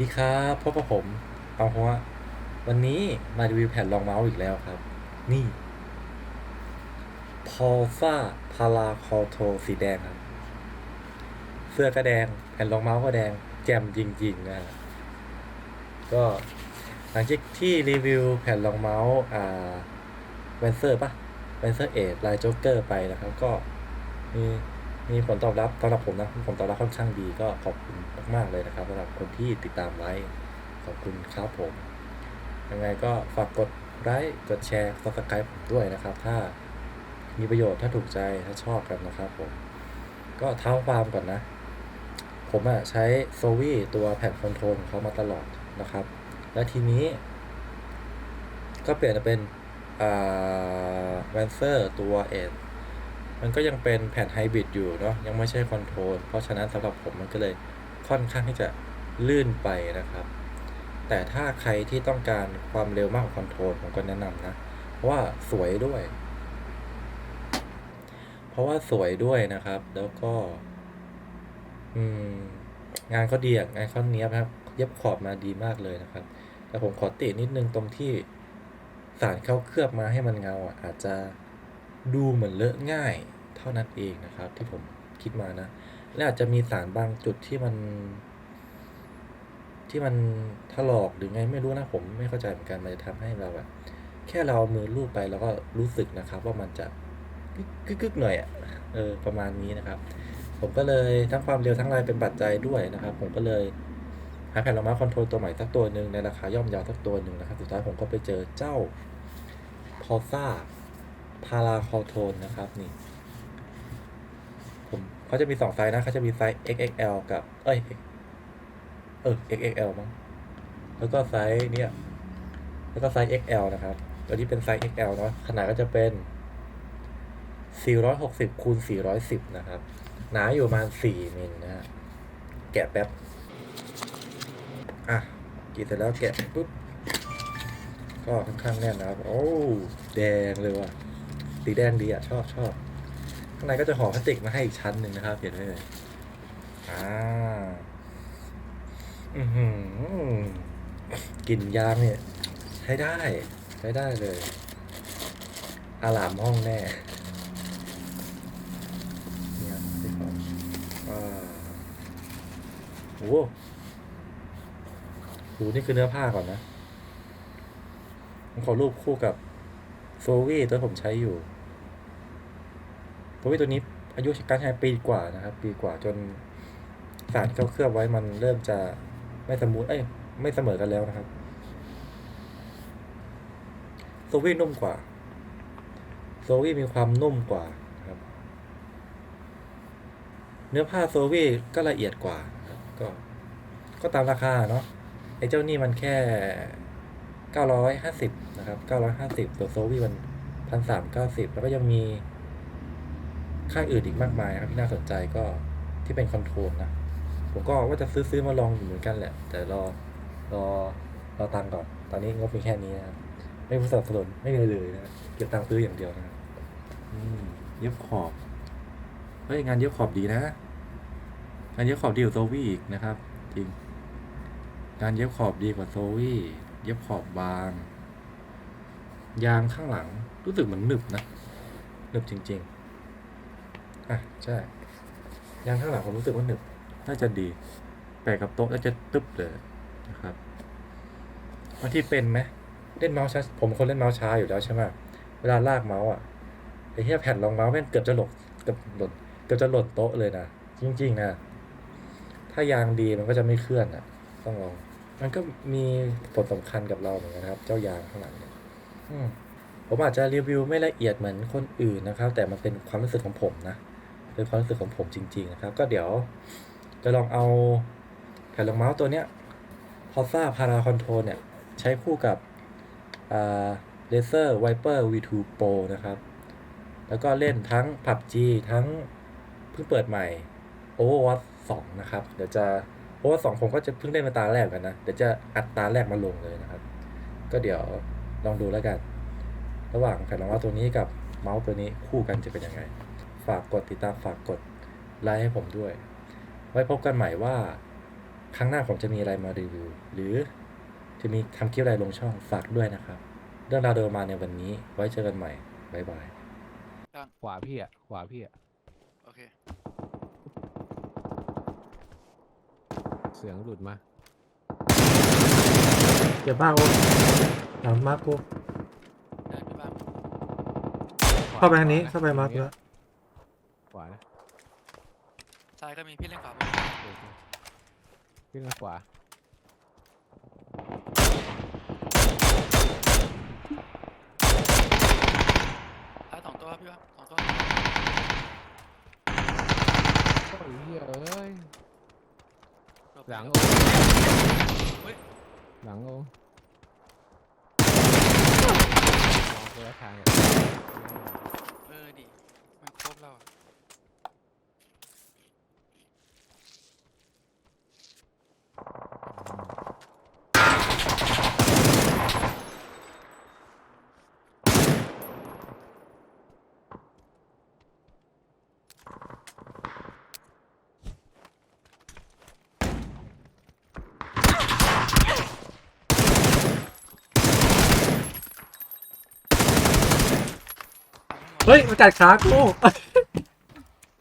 ดีครับพบกับผมเอาหัววันนี้มารีวิวแผ่นรองเมาส์อีกแล้วครับ นี่ p o l f a p a r a c o t o สีแดงครับ เสื้อก็แดง แผ่นรองเมาส์ก็แดง แจ่มจริงๆนะก็หลังจากที่รีวิวแผ่นรองเมาส์อ่าแวนเซอร์ปะแวนเซอร์เอทลายโจ๊กเกอร์ไปนะครับ ก็มี มีผลตอบรับสำหรับผมนะผลตอบรับค่อนข้างดีก็ขอบคุณมากๆเลยนะครับสำหรับคนที่ติดตามไลค์ขอบคุณครับผม ยังไงก็ฝากกดไลค์กดแชร์ subscribe ผมด้วยนะครับ ถ้ามีประโยชน์ถ้าถูกใจถ้าชอบกันนะครับผม ก็เท้าความก่อนนะ ผมอะใช้โซวีตัวแผ่นคอนโทรลของเขามาตลอดนะครับ และทีนี้ ก็เปลี่ยนมาเป็นอ่าแวนเซอร์ตัวเอ มันก็ยังเป็นแผ่นไฮบริดอยู่เนาะยังไม่ใช่คอนโทรลเพราะฉะนั้นสำหรับผมมันก็เลยค่อนข้างที่จะลื่นไปนะครับ แต่ถ้าใครที่ต้องการความเร็วมากกว่าคอนโทรลผมก็แนะนำนะ เพราะว่าสวยด้วย เพราะว่าสวยด้วยนะครับ แล้วก็ อืม งานเขาดีงานเขาเนี้ยบครับ เย็บขอบมาดีมากเลยนะครับ แต่ผมขอตินิดนึงตรงที่สารเข้าเคลือบมาให้มันเงาอะอาจจะ ดูเหมือนเลอะง่ายเท่านั้นเองนะครับ ที่ผมคิดมานะ และอาจจะมีสารบางจุดที่มัน ที่มันถลอกหรือไงไม่รู้นะผมไม่เข้าใจเหมือนกันมันจะทำให้เราแบบแค่เราเอามือลูบไปแล้วก็รู้สึกนะครับ ว่ามันจะกึกกึกกึกหน่อยอะเออประมาณนี้นะครับ ผมก็เลยทั้งความเร็วทั้งลายเป็นปัจจัยด้วยนะครับ ผมก็เลยหาแผ่นรองมาคอนโทรลตัวใหม่สักตัวหนึ่งในราคาย่อมเยาวสักตัวหนึ่งนะครับ สุดท้ายผมก็ไปเจอเจ้าพอซ่า พาราคอโทนนะครับนี่ผมเขาจะมีสองไซส์นะเขาจะมีไซส์ XXL กับ เอ้ยเออ XXL มั้งแล้วก็ไซส์เนี่ยแล้วก็ไซส์ XL นะครับตัวนี้เป็นไซส์ XL เนาะขนาดก็จะเป็น 460คูณ410 นะครับ หนาอยู่ประมาณ 4มิลนะฮะแกะแป๊บ อะกรีดเสร็จแล้วแกะปุ๊บ ก็ค่อนข้างแน่นนะครับ โอ้ แดงเลยว่ะ สีแดงดีอะชอบชอบข้างในก็จะห่อพลาสติกมาให้อีกชั้นหนึ่งนะครับ เห็นไหมเลยอ่าอือหือกลิ่นยางเนี่ยใช้ได้ ใช้ได้เลย อาลามห้องแน่เนี่ยที่เขาอ่าโอ้หโหนี่คือเนื้อผ้าก่อนนะผมขอรูปคู่กับโฟวี่ตัวผมใช้อยู่ โฟวี่ตัวนี้อายุการใช้ปีกว่านะครับ ปีกว่าจนสารที่เขาเคลือบไว้มันเริ่มจะไม่สมูทเอ้ยไม่เสมอกันแล้วนะครับโซวี่นุ่มกว่าโซวี่มีความนุ่มกว่าครับ เนื้อผ้าโซวี่ก็ละเอียดกว่าครับก็ก็ตามราคาเนาะไอ้เจ้านี่มันแค่950นะครับ950ตัวโซวี่มัน1,390แล้วก็ยังมี ค่ายอื่นอีกมากมายครับที่น่าสนใจก็ที่เป็นคอนโทรลนะ ผมก็ว่าจะซื้อซื้อมาลองอยู่เหมือนกันแหละ แต่รอรอรอตังก่อน ตอนนี้งบมีแค่นี้นะครับไม่มีสนับสนุนไม่มีอะไรเลยนะเก็บตังค์ซื้ออย่างเดียวนะครับอืมเย็บขอบเฮ้ยงานเย็บขอบดีนะงานเย็บขอบดีกว่าโซวี่อีกนะครับ จริง งานเย็บขอบดีกว่าโซวี่เย็บขอบบาง ยางข้างหลังรู้สึกเหมือนหนึบนะหนึบจริง ๆ อะใช่ยางข้างหลังผมรู้สึกว่าหนึบน่าจะดีแปะกับโต๊ะแล้วจะตึ๊บเลยนะครับบางที่เป็นไหมเล่นเมาส์ช้าผมคนเล่นเมาส์ช้าอยู่แล้วใช่ไหมเวลาลากเมาส์อะไอ้เหี้ยแผ่นรองเมาส์แม่งเกือบจะหลดเกือบหล่นเกือบจะหล่นโต๊ะเลยนะจริง ๆ นะ ถ้ายางดีมันก็จะไม่เคลื่อนอะ ต้องลองมันก็มีผลสำคัญกับเราเหมือนกันครับ เจ้ายางข้างหลังเนี่ยผมอาจจะรีวิวไม่ละเอียดเหมือนคนอื่นนะครับ แต่มันเป็นความรู้สึกของผมนะ เป็นความรู้สึกของผมจริง ๆ นะครับ ก็เดี๋ยวจะลองเอาแผ่นรองเมาส์ตัวเนี้ย p o s a Para Control เนี่ย ใช้คู่กับอ่า Laser Viper V2 Pro นะครับ แล้วก็เล่นทั้ง PUBG ทั้งเพิ่งเปิดใหม่ Overwatch 2 นะครับ เดี๋ยวจะ Overwatch 2 ผมก็จะเพิ่งเล่นมาตาแรกกันนะ เดี๋ยวจะอัดตาแรกมาลงเลยนะครับ ก็เดี๋ยวลองดูแล้วกัน ระหว่างแผ่นรองเมาส์ตัวนี้กับเมาส์ตัวนี้คู่กันจะเป็นยังไง ฝากกดติดตามฝากกดไลค์ให้ผมด้วย ไว้พบกันใหม่ว่า ครั้งหน้าผมจะมีอะไรมารีวิว หรือจะมีทำคลิปอะไรลงช่องฝากด้วยนะครับ เรื่องราวโดยประมาณในวันนี้ ไว้เจอกันใหม่ บ๊ายบาย ขวาพี่อะ ขวาพี่อะ โอเค เสียงหลุดมาเจ็บมากโอ้หลังมากกูได้พี่บ้างขวเข้าไปทางนี้ขวะเข้าไปมาร์คตรงนี้แล้วข วานะซ้ายก็มีพี่เล่นขวาบนโอเคขึ้นมาขวาซ้ายสองตัวพี่บ้างสองตัวโอ้ยเหี้ยเอ้ยบหลังไปโอ้เฮ้ยหลังโอ้มองคนละทางเลยเออดิมันครบแล้วอะ เฮ้ยมันกัดขากู